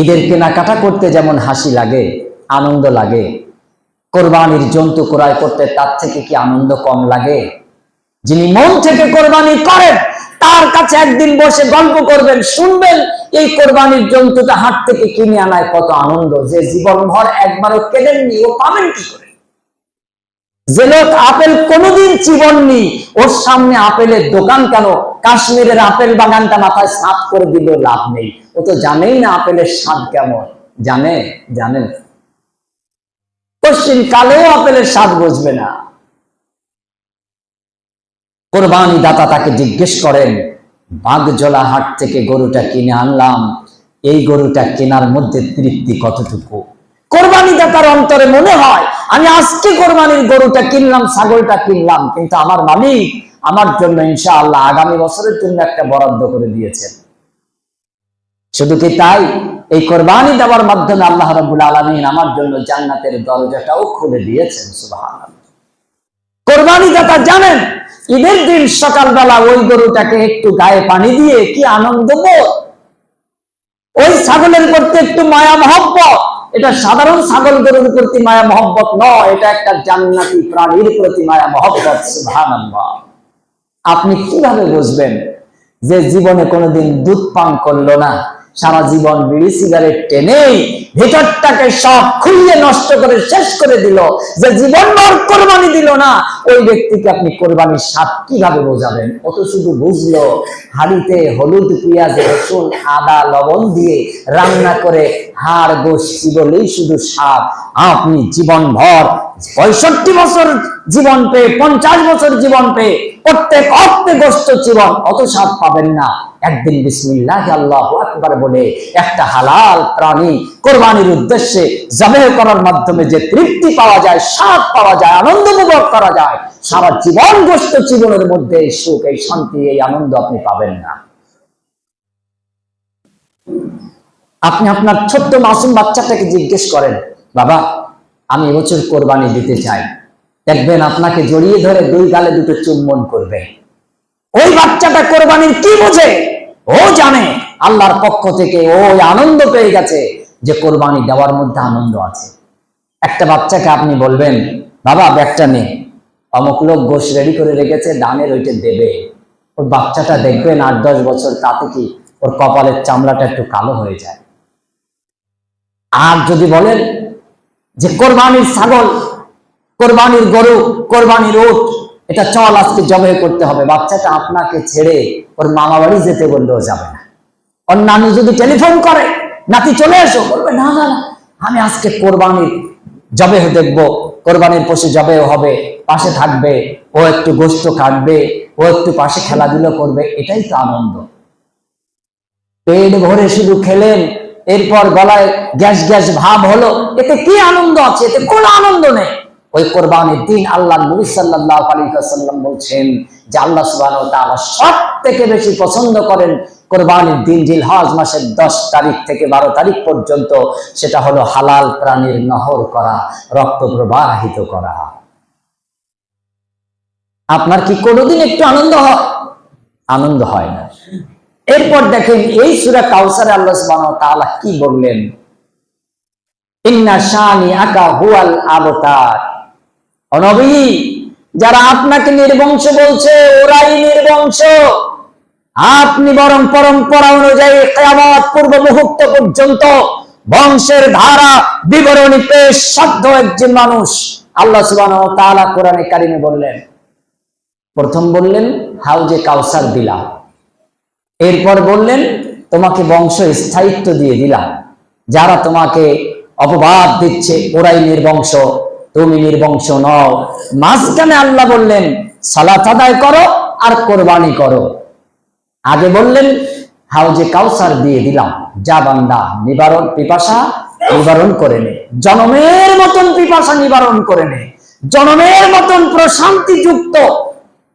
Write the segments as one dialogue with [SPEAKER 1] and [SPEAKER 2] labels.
[SPEAKER 1] ঈদের কেনাকাটা করতে যেমন হাসি লাগে, আনন্দ লাগে, কোরবানির জন্তু ক্রয় করতে তার থেকে কি আনন্দ কম লাগে? যিনি মন থেকে কোরবানি করেন, তার কাছে একদিন বসে গল্প করবেন, শুনবেন এই কোরবানির জন্তুটা হাট থেকে কিনে আনায় কত আনন্দ। যে জীবন ভর একবারও কেনেননি, ও পাবেন কি করে? যে লোক আপেল কোনোদিন চিবননি, ওর সামনে আপেলের দোকান কেন? কাশ্মীরের আপেল বাগানটা মাথায় সাফ করে দিলেও লাভ নেই। ও তো জানেই না আপেলের স্বাদ কেমন। জানে? জানেন পশ্চিম কালেও আপেলের স্বাদ বুঝবে না। কোরবানি দাতা তাকে জিজ্ঞেস করেন বাগজলা হাট থেকে গরুটা কিনে আনলাম। এই গরুটা কেনার মধ্যে তৃপ্তি কতটুকু? কোরবানি দাতার অন্তরে মনে হয়, আমি আজকে কোরবানির গরুটা কিনলাম, ছাগলটা কিনলাম, কিন্তু আমার মালিক আমার জন্য ইনশাআল্লাহ আগামী বছরের জন্য একটা বরাদ্দ করে দিয়েছেন। শুধু কি তাই? এই কোরবানি দেওয়ার মাধ্যমে আল্লাহ রাব্বুল আলামিন আমার জন্য জান্নাতের দরজাটাও খুলে দিয়েছেন, সুবহানাল্লাহ। কোরবানি দাতা জানেন, ঈদের দিন সকালবেলা ওই গরুটাকে একটু গায়ে পানি দিয়ে কি আনন্দ ওই ছাগলের প্রতি একটু মায়া মহব্বত। এটা সাধারণ ছাগল গরুর প্রতি মায়া মহব্বত নয়, এটা একটা জান্নাতি প্রাণীর প্রতি মায়া মহব্বত, সুবহানাল্লাহ। আপনি কীভাবে বুঝবেন যে জীবনে কোনোদিন দুধ পান করল না? সারা জীবন বিড়ি সিগারেট টেনেই ভিতরটাকে সব খুলিয়ে নষ্ট করে শেষ করে দিল। যে জীবন ভর কোরবানি দিল না, ওই ব্যক্তিকে আপনি কোরবানির স্বাদ কীভাবে বোঝাবেন? ও তো শুধু বুঝলো, হাড়িতে হলুদ, পেঁয়াজ, রসুন, আদা, লবণ দিয়ে রান্না করে হাড় গোষ্ঠী বলেই শুধু স্বাদ। আপনি জীবন ভর পঁয়ষট্টি বছর জীবন পেয়ে, পঞ্চাশ বছর জীবন পেয়ে, প্রত্যেক অর্থে গোষ্ঠ জীবন, অত স্বাদ পাবেন না। একদিন বিসমিল্লাহ আল্লাহ আকবার বলে একটা হালাল প্রাণী কোরবানির উদ্দেশ্যে জবে করার মাধ্যমে যে তৃপ্তি পাওয়া যায়, স্বাদ পাওয়া যায়, আনন্দ উপভোগ করা যায়, সারা জীবন গোষ্ঠ জীবনের মধ্যে এই সুখ, এই শান্তি, এই আনন্দ আপনি পাবেন না। আপনি আপনার ছোট্ট মাসুম বাচ্চাটাকে জিজ্ঞেস করেন, বাবা, আমি এবছর কোরবানি দিতে চাই। দেখবেন আপনাকে জড়িয়ে ধরে দুই গালে দুটো চুম্বন করবে। ওই বাচ্চাটা কোরবানির কি বোঝে? ও জানে, আল্লাহর পক্ষ থেকে ওই আনন্দ পেয়ে গেছে যে কোরবানি দেওয়ার মধ্যে আনন্দ আছে। একটা বাচ্চাকে আপনি বলবেন, বাবা ব্যাগটা নে। অমুক লোক গোশ রেডি করে রেখেছে দানের ওইটা দেবে। ওর বাচ্চাটা দেখবেন আট, দশ বছর, তাতে কি ওর কপালের চামড়াটা একটু কালো হয়ে যায়। আর যদি বলেন যে, কোরবানির ছাগল, কোরবানির গরু, কোরবানির ওট এটা চল আজকে জবে করতে হবে। বাচ্চাটা আপনাকে ছেড়ে ওর মামা বাড়ি যেতে বললেও যাবে না। নানু যদি টেলিফোন করে নাতি চলে এসো বলবে না না না, আমি আজকে কোরবানির জবে দেখব। কোরবানির পশু জবে হবে পাশে থাকবে ও একটু গোস্ত কাটবে ও একটু পাশে খেলাধুলো করবে এটাই তো আনন্দ। পেট ভরে শুধু খেলেন এরপর গলায় গ্যাস গ্যাস ভাব হলো এতে কি আনন্দ আছে? এতে কোনো আনন্দ নেই। ওই কোরবানির দিন আল্লাহ নবী বলছেন যে আল্লাহ তাআলা সব থেকে বেশি পছন্দ করেন কোরবানির দিন জিলহজ মাসের 10 তারিখ থেকে 12 তারিখ পর্যন্ত, সেটা হলো হালাল প্রাণীর নহর করা, রক্ত প্রবাহিত করা। আপনার কি কোনোদিন একটু আনন্দ হয়? আনন্দ হয় না। এরপর দেখেন এই সুরা কাউসারে আল্লাহ সুবহানাহু ওয়া তাআলা কি বললেন? ইন্না শানি আকা হুয়াল আবতার। অনবী, যারা আপনাকে নির্বংশ বলছে, ওরাই নির্বংশ। আপনি বরং পরম্পরা অনুযায়ী কেয়ামত পূর্ব মুহূর্ত পর্যন্ত বংশের ধারা বিবরণী পেশ সাধ্য একজন মানুষ আল্লাহ সুবহানাহু ওয়া তাআলা কোরআনে কারিমে বললেন। প্রথম বললেন হাউজে কাউসার দিলাম এরপর বললেন, তোমাকে বংশ স্থায়িত্ব দিয়ে দিলাম। যারা তোমাকে অপবাদ দিচ্ছে, ওরাই নির্বংশ। তুমি নির্বংশ নও। মাঝখানে আল্লাহ বললেন, সালাত আদায় করো আর কোরবানি করো। আগে বললেন হাউজে কাউসার দিয়ে দিলাম, যা বান্দা নিবারণ, পিপাসা নিবারণ করে নে। জনমের মতন পিপাসা নিবারণ করে নে। জনমের মতন প্রশান্তি যুক্ত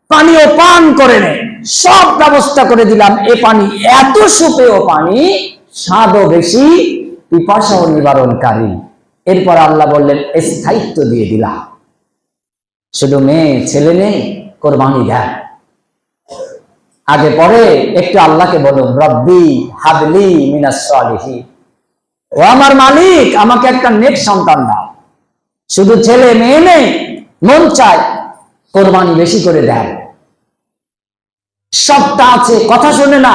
[SPEAKER 1] পানীয় পান করে নে। সব ব্যবস্থা করে দিলাম, এ পানি এত সুপেয় পানি, স্বাদও বেশি, পিপাসাও নিবারণকারী। এরপর আল্লাহ বললেন, স্থায়িত্ব দিয়ে দিলাম শুধু মেয়ে, ছেলে নেই, কোরবানি দেয়। আগে পরে একটু আল্লাহকে বলুন, রব্বি হাবলি মিনাস ও আমার মালিক, আমাকে একটা নেক সন্তান দাও। শুধু ছেলে, মেয়ে নেই, মন চায় কোরবানি বেশি করে দেয়। সবটা আছে, কথা শুনে না।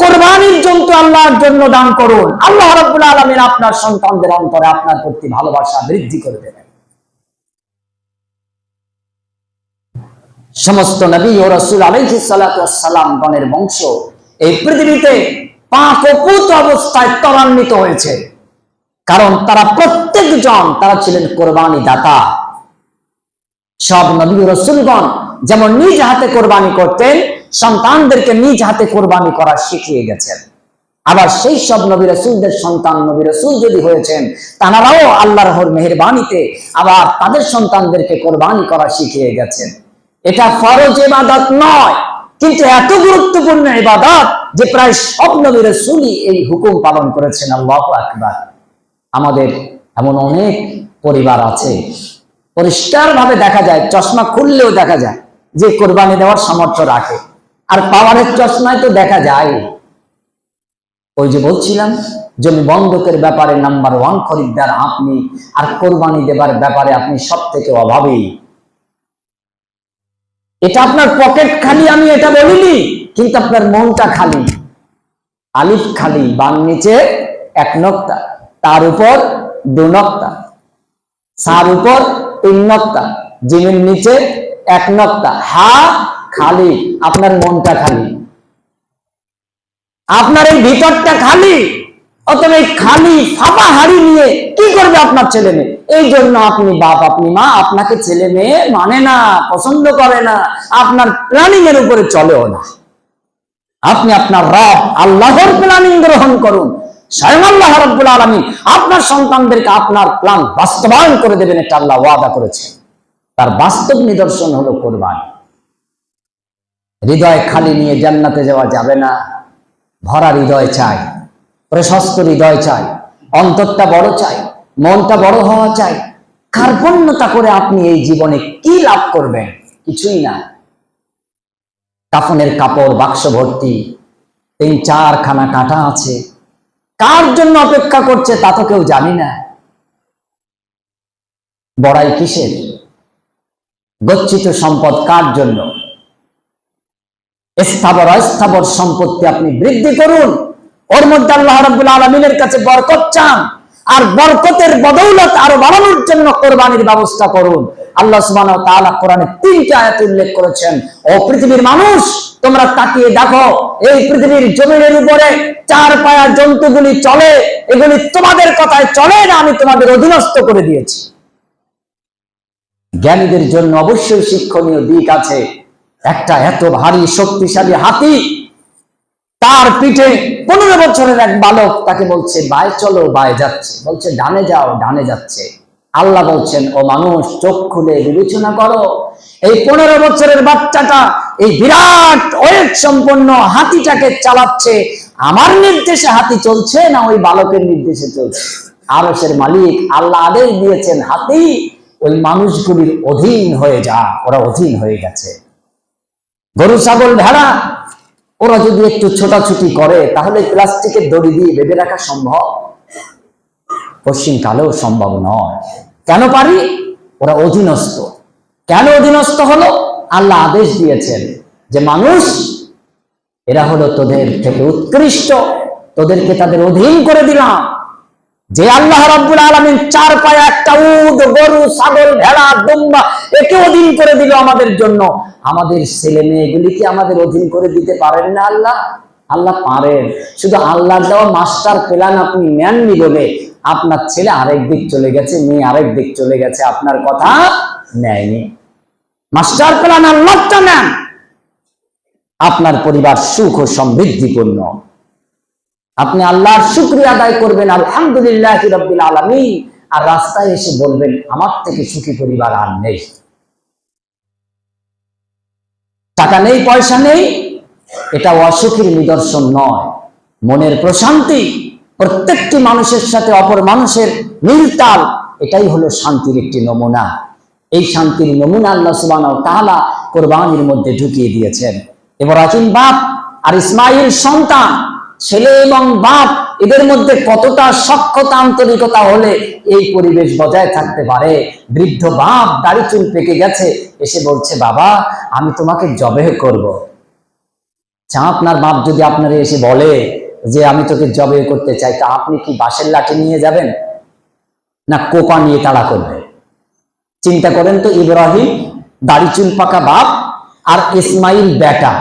[SPEAKER 1] কোরবানির জন্তু আল্লাহর জন্য দান করুন। আল্লাহ রাব্বুল আলামিন আপনার সন্তানদের অন্তরে আপনার প্রতি ভালোবাসা বৃদ্ধি করে দেবেন। সমস্ত নবী ও রসুল আলাইহি সালাম গণের বংশ এই পৃথিবীতে পাক ও পুত অবস্থায় ত্বরান্বিত হয়েছে। কারণ তারা প্রত্যেকজন তারা ছিলেন কোরবানি দাতা সব নবী রসুলগণ যেমন নিজ হাতে কোরবানি করতেন, সন্তানদেরকে নিজ হাতে কোরবানি করা শিখিয়ে গেছেন। আবার সেই সব নবী রসুলদের সন্তান নবী রসুল যদি হয়েছেন, তারাও আল্লাহর মেহরবানিতে আবার তাদের সন্তানদেরকে কোরবানি করা শিখিয়ে গেছেন। এটা ফরজ ইবাদত নয়, কিন্তু এত গুরুত্বপূর্ণ ইবাদত যে প্রায় সব নবী রসুলই এই হুকুম পালন করেছেন। আল্লাহ আকবার। আমাদের এমন অনেক পরিবার আছে পরিষ্কার ভাবে দেখা যায়, চশমা খুললেও দেখা যায় যে কোরবানি দেওয়ার সামর্থ্য রাখে, আর পাওয়ারের চশমায় তো দেখা যায়। ওই যে বলছিলাম জমি বন্ধকের ব্যাপারে নাম্বার ওয়ান খরিদ্দার আপনি আর কোরবানি দেবার ব্যাপারে আপনি সব থেকে অভাবী। এটা আপনার পকেট খালি, আমি এটা বলিনি, কিন্তু আপনার মনটা খালি। আলিফ খালি বান নিচে এক নক্তা, তার উপর দু নক্তা, সার উপর তিন নক্তা, জিমের নিচে এক নক্তা। হা, খালি, আপনার মনটা খালি। আপনার এই ভিতরটা খালি, অতএব এই খালি ফাঁপা হাড়ি নিয়ে কি করবে আপনার ছেলে মেয়ে? এই জন্য আপনি বাপ, আপনি মা আপনাকে ছেলে মেয়ে মানে না, পছন্দ করে না, আপনার প্ল্যানিং এর উপরে চলেও না। আপনি আপনার রব, আল্লাহর প্ল্যানিং গ্রহণ করুন। স্বয়ং আল্লাহ রব্বুল আলমী আপনার সন্তানদেরকে আপনার প্ল্যান বাস্তবায়ন করে দেবেন, এটা আল্লাহ ওয়াদা করেছে তার বাস্তব নিদর্শন হলো কোরবানি। হৃদয় খালি নিয়ে জান্নাতে যাওয়া যাবে না। ভরা হৃদয় চাই, প্রশস্ত হৃদয় চাই, অন্তরটা বড় চাই, মনটা বড় হওয়া চাই। কার্পণ্যতা করে আপনি এই জীবনে কি লাভ করবেন? কিছুই না। কাফনের কাপড় বাক্স ভর্তি, তিন চারখানা কাঁটা আছে। কার জন্য অপেক্ষা করছে তা তো কেউ জানি না। বড়াই কিসের? গচ্ছিত সম্পদ কার জন্য? স্থাবর অস্থাবর সম্পত্তি আপনি বৃদ্ধি করুন। ওর মধ্যে আল্লাহ রাব্বুল আলমিনের কাছে বরকত চান। আর বরকতের বদৌলত আরও বাড়ানোর জন্য কোরবানির ব্যবস্থা করুন। আল্লাহ ওয়া তাআলা কোরআনে তিনটা আয়াত উল্লেখ করেছেন। ও পৃথিবীর মানুষ, তোমরা তাকিয়ে দেখো, এই পৃথিবীর জমিনের উপরে চার পায়া জন্তুগুলি চলে। এগুলি তোমাদের কথায় চলে না, আমি তোমাদের অধীনস্থ করে দিয়েছি। জ্ঞানীদের জন্য অবশ্যই শিক্ষণীয় দিক আছে। একটা এত ভারী শক্তিশালী হাতি তার পিঠে পনেরো বছরের এক বালক তাকে বলছে বায় চলো বায় যাচ্ছে। বলছে, ডানে যাও, ডানে যাচ্ছে। আল্লাহ বলছেন, ও মানুষ, চোখ খুলে বিবেচনা করো। এই পনেরো বছরের বাচ্চাটা, এই বিরাট ওয়েট সম্পন্ন হাতিটাকে চালাচ্ছে। আমার নির্দেশে হাতি চলছে না ওই বালকের নির্দেশে চলছে? আরসের মালিক আল্লাহ আদেশ দিয়েছেন, হাতি, ওই মানুষগুলির অধীন হয়ে যা। ওরা অধীন হয়ে গেছে। গরু, ছাগল, ভেড়া, ওরা যদি একটু ছোটাছুটি করে, তাহলে প্লাস্টিকের দড়ি দিয়ে বেঁধে রাখা সম্ভব। পশ্চিম কালেও সম্ভব নয়। কেন পারি? ওরা অধীনস্থ। কেন অধীনস্থ হলো? আল্লাহ আদেশ দিয়েছেন যে, মানুষ, এরা হলো তোদের থেকে উৎকৃষ্ট। তোদেরকে তাদের অধীন করে দিলাম। যে আল্লাহ রাব্বুল আলামিন চার পায়ে একটা উট গরু, ছাগল, ভেড়া, দুম্বা একে অধীন করে দিল আমাদের জন্য। আমাদের ছেলে মেয়েগুলিকে আমাদের অধীন করে দিতে পারেন না আল্লাহ? আল্লাহ পারেন। শুধু আল্লাহ দেওয়া মাস্টার প্ল্যান আপনি নেননি বলে আপনার ছেলে আরেক দিক চলে গেছে, মেয়ে আরেক দিক চলে গেছে, আপনার কথা নেয়নি। মাস্টার প্ল্যান আল্লাহটা নেন। আপনার পরিবার সুখ ও সমৃদ্ধিপূর্ণ। আপনি আল্লাহর শুক্রিয়া আদায় করবেন, আলহামদুলিল্লাহ আলমী আর রাস্তায় এসে বলবেন, আমার থেকে সুখী পরিবার আর নেই। টাকা নেই, পয়সা নেই, এটা অসুখের নিদর্শন নয়। মনের প্রশান্তি, প্রত্যেকটি মানুষের সাথে অপর মানুষের মিলতাল এটাই হলো শান্তির একটি নমুনা। এই শান্তির নমুনা আল্লাহ সুবান তাহলা কোরবানির মধ্যে ঢুকিয়ে দিয়েছেন। ইব্রাহিম বাপ আর ইসমাইল সন্তান ছেলে এবং বাপ, এদের মধ্যে কতটা সক্ষতা আন্তরিকতা হলে এই পরিবেশ বজায় থাকতে পারে? বৃদ্ধ বাপ দাড়ি চুল পেকে গেছে, এসে বলছে, বাবা, আমি তোমাকে জবে করব। চা আপনার বাপ যদি আপনার এসে বলে যে, আমি তোকে জবে করতে চাই, তা আপনি কি বাঁশের লাঠি নিয়ে যাবেন? না, কোপা নিয়ে তাড়া করবে? চিন্তা করেন তো, ইব্রাহিম দাড়ি চুল পাকা বাপ আর ইসমাইল বেটা।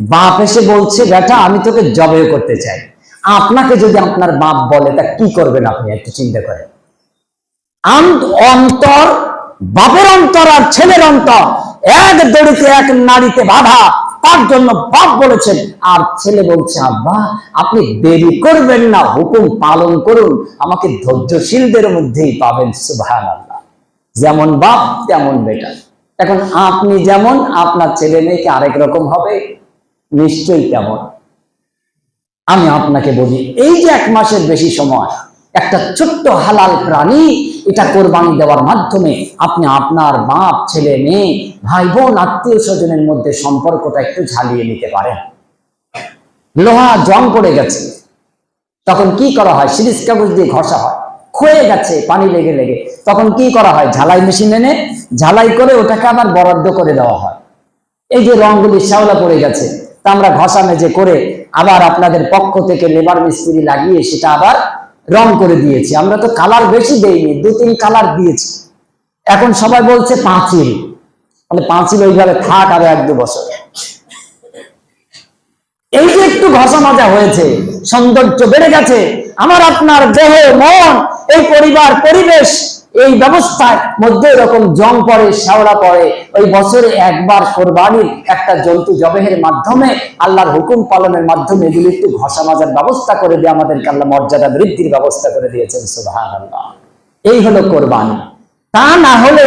[SPEAKER 1] বাপ এসে বলছে, বেটা, আমি তোকে জবে করতে চাই। আপনাকে যদি আপনার বাপ বলে, তা কি করবেন আপনি? একটু চিন্তা করেন। অন্তর, বাপের অন্তর আর ছেলের অন্তর, এক দড়িতে, এক নারীতে বাধা। তার জন্য বাপ বলেছেন, আর ছেলে বলছে, আব্বা, আপনি দেরি করবেন না, হুকুম পালন করুন। আমাকে ধৈর্যশীলদের মধ্যেই পাবেন সুভান আল্লাহ যেমন বাপ, তেমন বেটা। এখন আপনি যেমন, আপনার ছেলে মেয়েকে আরেক রকম হবে। নিশ্চয়ই তেমন আমি আপনাকে বলি, এই যে এক মাসের বেশি সময়, একটা ছোট্ট হালাল প্রাণী, এটা কোরবানি দেওয়ার মাধ্যমে আপনি আপনার বাপ, ছেলে, মেয়ে ভাই বোন আত্মীয় স্বজনের মধ্যে সম্পর্কটা একটু ঝালিয়ে নিতে পারেন। লোহা জং পড়ে গেছে। তখন কি করা হয়? সিরিজ কাগজ দিয়ে ঘষা হয়। ক্ষয়ে গেছে পানি লেগে লেগে। তখন কি করা হয়? ঝালাই মেশিন এনে ঝালাই করে ওটাকে আবার বরাদ্দ করে দেওয়া হয়। এই যে রংগুলি শ্যাওলা পড়ে গেছে। তা আমরা ঘষা মেজে করে আবার আপনাদের পক্ষ থেকে লেবার মিস্ত্রি লাগিয়ে সেটা আবার রং করে দিয়েছি। আমরা তো কালার বেশি দেইনি, দু তিন কালার দিয়েছি। এখন সবাই বলছে পাঁচিল। মানে পাঁচিল ওইভাবে থাক আরও এক দু বছর। এই যে একটু ঘষা মাজা হয়েছে, সৌন্দর্য বেড়ে গেছে, আমার আপনার দেহ, মন, এই পরিবার, পরিবেশ এই ব্যবস্থার মধ্যে এরকম জং পড়ে শ্যাওড়া পড়ে, ওই বছরে একবার কোরবানির একটা জন্তু জবেহের মাধ্যমে, আল্লাহর হুকুম পালনের মাধ্যমে এগুলি একটু ঘষা মাজার ব্যবস্থা করে দিয়ে আমাদেরকে আল্লাহ মর্যাদা বৃদ্ধির ব্যবস্থা করে দিয়েছেন সুবাহ এই হলো কোরবানি। তা না হলে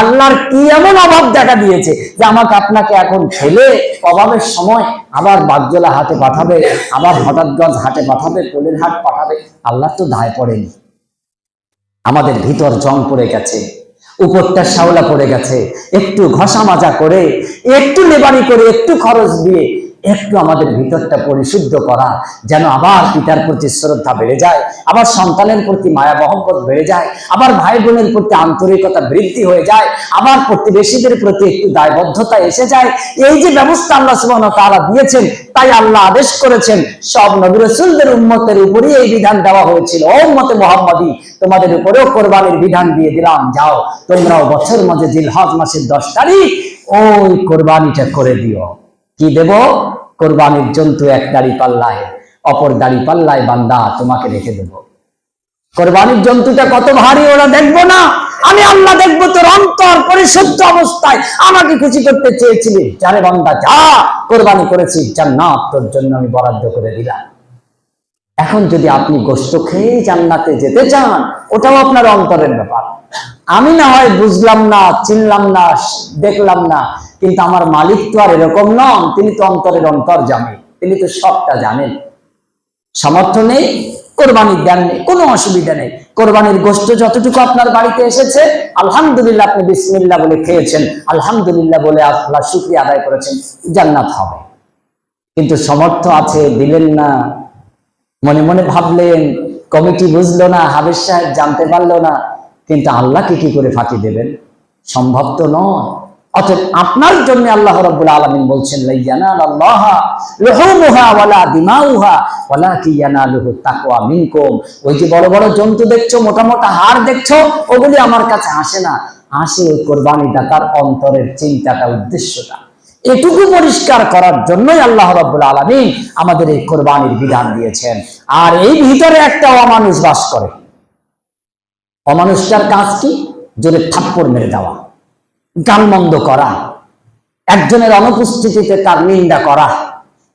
[SPEAKER 1] আল্লাহর কি এমন অভাব দেখা দিয়েছে যে আমাকে আপনাকে এখন ফেলে অভাবের সময় আবার বাগজোলা হাতে পাঠাবে, আবার হঠাৎগঞ্জ হাটে পাঠাবে কোলের হাট পাঠাবে, আল্লাহ তো দায় পড়েনি। আমাদের ভিতর জং পড়ে গেছে, উপরটা শাওলা পড়ে গেছে, একটু ঘষা মাজা করে, একটু লেবারি করে, একটু খরচ দিয়ে একটু আমাদের ভিতরটা পরিশুদ্ধ করা, যেন আবার পিতার প্রতি শ্রদ্ধা বেড়ে যায়, আবার সন্তানের প্রতি মায়া মহব্বত বেড়ে যায়, আবার ভাই বোনের প্রতি আন্তরিকতা বৃদ্ধি হয়ে যায়, আবার প্রতিবেশীদের প্রতি একটু দায়বদ্ধতা এসে যায়। এই যে ব্যবস্থা আল্লাহ ওয়া তাআলা দিয়েছেন, তাই আল্লাহ আদেশ করেছেন, সব নবী রাসূলদের উম্মতের উপরই এই বিধান দেওয়া হয়েছিল। ও উম্মতে মুহাম্মাদি, তোমাদের উপরেও কোরবানির বিধান দিয়ে দিলাম, যাও, তোমরাও বছর মাঝে জিলহজ মাসের দশ তারিখ ওই কোরবানিটা করে দিও। কি দেব? কোরবানির জন্তু এক দাড়ি পাল্লায়, অপর দাড়ি পাল্লায় বান্দা তোমাকে রেখে দেব। কোরবানির জন্তুটা কত ভারী, ওরা দেখব না। আমি আল্লাহ দেখব তোর অন্তর পরিশুদ্ধ অবস্থায়। আমাকে খুশি করতে চেয়েছিলি। যারে বান্দা যা কোরবানি করেছি জান্নাত তোর জন্য আমি বরাদ্দ করে দিলাম। এখন যদি আপনি গোস্ত খেয়ে জান্নাতে যেতে চান, ওটাও আপনার অন্তরের ব্যাপার। আমি না হয় বুঝলাম না, চিনলাম না, দেখলাম না, কিন্তু আমার মালিক তো আর এরকম নন, তিনি তো অন্তরের অন্তর জানেন, তিনি তো সবটা জানেন। সামর্থ্য নেই, কোরবানির দেন নেই, কোনো অসুবিধা নেই। কোরবানির গোষ্ঠ যতটুকু আপনার বাড়িতে এসেছে, আলহামদুলিল্লাহ আপনি বিসমিল্লা বলে খেয়েছেন, আলহামদুলিল্লাহ বলে আল্লাহ শুক্রিয়া আদায় করেছেন, জান্নাত হবে। কিন্তু সমর্থ আছে, দিলেন না। মনে মনে ভাবলেন, কমিটি বুঝলো না হাবিজ সাহেব জানতে পারল না। কিন্তু আল্লাহকে কি করে ফাঁকি দেবেন? সম্ভব তো নয়। অতএব আপনার জন্য আল্লাহ রাব্বুল আলামিন বলছেন ওই যে বড় বড় জন্তু দেখছ, মোটা মোটা হাড় দেখছ, ওগুলি আমার কাছে আসে না। আসে ওই কোরবানি দাতার অন্তরের চিন্তাটা, উদ্দেশ্যটা। এটুকু পরিষ্কার করার জন্যই আল্লাহ রাব্বুল আলামিন আমাদের এই কোরবানির বিধান দিয়েছেন। আর এই ভিতরে একটা অমানুষ বাস করে। অমানুষটার কাজ কি? জোরে থাপ্পড় মেরে দেওয়া। গালমন্দ করা। একজনের অনুপস্থিতিতে তার নিন্দা করা।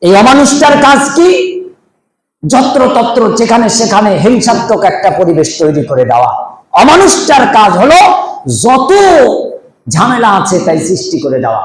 [SPEAKER 1] এই অমানুষটার কাজ কি? যত্র তত্র যেখানে সেখানে হিংসাত্মক একটা পরিবেশ তৈরি করে দেওয়া। অমানুষটার কাজ হলো যত ঝামেলা আছে তাই সৃষ্টি করে দেওয়া।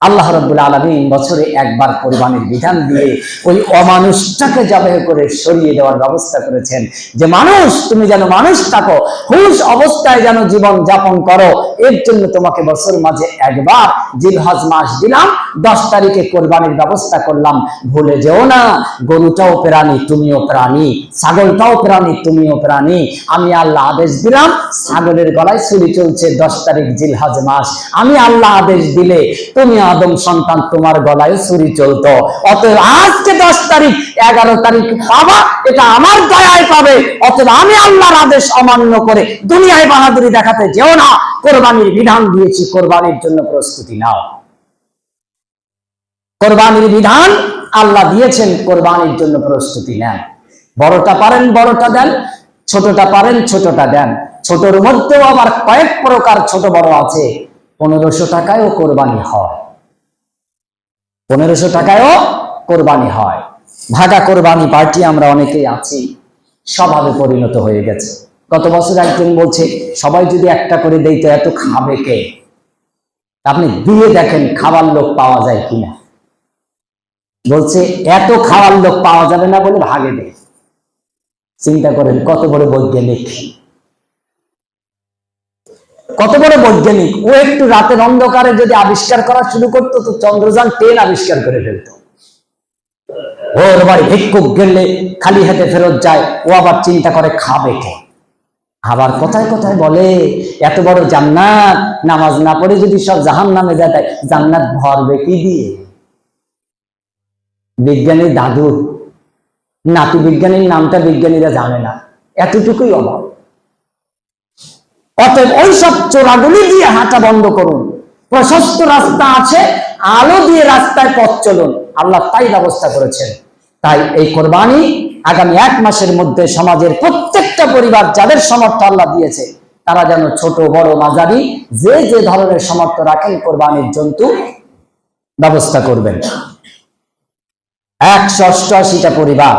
[SPEAKER 1] আল্লাহ রব্বুল আলমিন বছরে একবার কোরবানির বিধান দিয়ে ওই অমানুষটাকে জবাহ করে সরিয়ে দেওয়ার ব্যবস্থা করেছেন। যে মানুষ, তুমি যেন মানুষ থাকো, হুশ অবস্থায় যেন জীবন যাপন করো এর জন্য তোমাকে বছর মাঝে একবার জিলহজ মাস দিলাম, দশ তারিখে কোরবানির ব্যবস্থা করলাম। ভুলে যেও না, গরুটাও প্রাণী, তুমিও প্রাণী, ছাগলটাও প্রাণী, তুমিও প্রাণী। আমি আল্লাহ আদেশ দিলাম, ছাগলের গলায় ছুরি চলছে দশ তারিখ জিলহজ মাস। আমি আল্লাহ আদেশ দিলে তুমি আদম সন্তান তোমার গলায় ছুরি চলতো। অতএব আজকে দশ তারিখ, এগারো তারিখ পাবা, এটা আমার দয়ায় পাবে। অতএব আমি আল্লাহর আদেশ অমান্য করে দুনিয়ায় বাহাদুরি দেখাতে যেও না। কোরবানির বিধান দিয়েছি, কোরবানির জন্য প্রস্তুতি নাও। কোরবানির বিধান আল্লাহ দিয়েছেন, কোরবানির জন্য প্রস্তুতি নেন। বড়টা পারেন, বড়টা দেন, ছোটটা পারেন, ছোটটা দেন। ছোটর মধ্যেও আবার কয়েক প্রকার ছোট বড় আছে। পনেরোশো টাকায়ও কোরবানি হয়। পনেরোশো টাকায়ও কোরবানি হয়। ভাগা কোরবানি পার্টি আমরা অনেকেই আছি, স্বভাবে পরিণত হয়ে গেছে। গত বছর একজন বলছে, সবাই যদি একটা করে দেই তো এত খাবে কে? আপনি দিয়ে দেখেন খাবার লোক পাওয়া যায় কিনা। বলছে, এত খাওয়ার লোক পাওয়া যাবে না বলে ভাগে দেয়। চিন্তা করেন, কত বড় বৈজ্ঞানিক। কত বড় বৈজ্ঞানিক। ও একটু রাতের অন্ধকারে যদি আবিষ্কার করা শুরু করতো, তো চন্দ্রযান টেন আবিষ্কার করে ফেলতো। ওর বাড়ি ভিক্ষুক গেলে খালি হাতে ফেরত যায়, ও আবার চিন্তা করে খাবে কে? আবার কোথায় কোথায় বলে, এত বড় জান্নাত, নামাজ না পড়ে যদি সব জাহান নামে যায় জান্নাত ভরবে কি দিয়ে? বিজ্ঞানীর দাদু নাতু বিজ্ঞানীর নামটা বিজ্ঞানীরা জানে না, এতটুকুই অভাব। অতএব ওই সব চোরাগুলি দিয়ে হাঁটা বন্ধ করুন, প্রশস্ত রাস্তা আছে, আলো দিয়ে রাস্তায় পথ চলুন, আল্লাহ তাই ব্যবস্থা করেছেন। তাই এই কোরবানি আগামী এক মাসের মধ্যে সমাজের প্রত্যেকটা পরিবার যাদের সমর্থ আল্লাহ দিয়েছে, তারা যেন ছোট, বড়, মাঝারি, যে যে ধরনের সমর্থ রাখেন কোরবানির জন্তু, ব্যবস্থা করবেন। একশো অষ্টআশিটা পরিবার।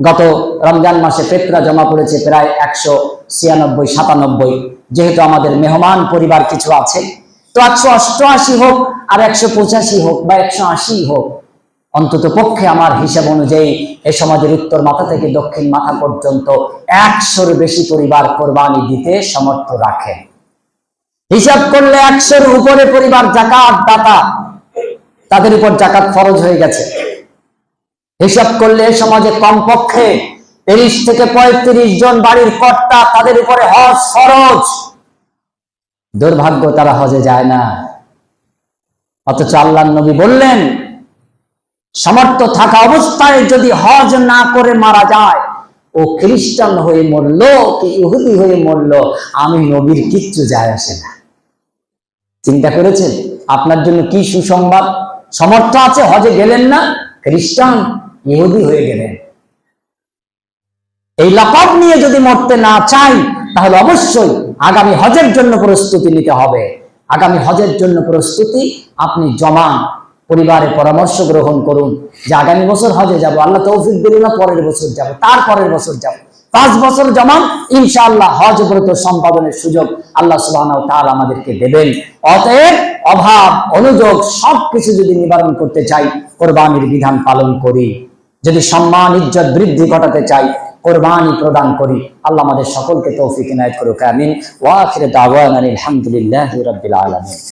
[SPEAKER 1] গত রমজান মাসে পেত্রা জমা পড়েছে প্রায় একশো ছিয়ানব্বই, সাতানব্বই। যেহেতু আমাদের মেহমান পরিবার কিছু আছে, তো একশো অষ্টআশি হোক আর একশো পঁচাশি হোক বা একশো আশি হোক অন্তত পক্ষে আমার হিসাব অনুযায়ী এ সমাজের উত্তর মাথা থেকে দক্ষিণ মাথা পর্যন্ত একশোর বেশি পরিবার কোরবানি দিতে সমর্থ রাখে। হিসাব করলে একশোর উপরে পরিবার জাকাত, দাতা, তাদের উপর জাকাত ফরজ হয়ে গেছে। হিসাব করলে এ সমাজে কমপক্ষে তিরিশ থেকে পঁয়ত্রিশ জন বাড়ির কর্তা তাদের উপরে হজ ফরজ। দুর্ভাগ্য তারা হজে যায় না। অথচ আল্লাহ নবী বললেন সমর্থ থাকা অবস্থায় যদি হজ না করে মারা যায়, ও খ্রিস্টান হয়ে মরল, কি ইহুদি হয়ে মরল, আমি নবীর কিচ্ছু যায় আসে না। চিন্তা করেছেন? আপনার জন্য কি সুসংবাদ? সমর্থ আছে, হজে গেলেন না? খ্রিস্টান, ইহুদি হয়ে গেলেন। এই লকব নিয়ে যদি মরতে না চাই, তাহলে অবশ্যই আগামী হজের জন্য প্রস্তুতি নিতে হবে। আগামী হজের জন্য প্রস্তুতি আপনি জমান পরিবারে পরামর্শ গ্রহণ করুন যে আগামী বছর হজে যাব, আল্লাহ তৌফিক দিল না পরের বছর যাব, তার পরের বছর যাব। পাঁচ বছর জমান ইনশাআল্লাহ হজ ব্রত সম্পাদনের সুযোগ আল্লাহ সুবাহ আমাদেরকে দেবেন। অতএব অভাব, অনুযোগ সবকিছু যদি নিবারণ করতে চাই, কোরবানির বিধান পালন করি। যদি সম্মান, ইজ্জত বৃদ্ধি ঘটাতে চাই, কোরবানি প্রদান করি। আল্লাহ আমাদের সকলকে তৌফিক ইনায়ত করুক, আমিন। ওয়া আখির দাওয়ানা আলহামদুলিল্লাহি রাব্বিল আলামিন।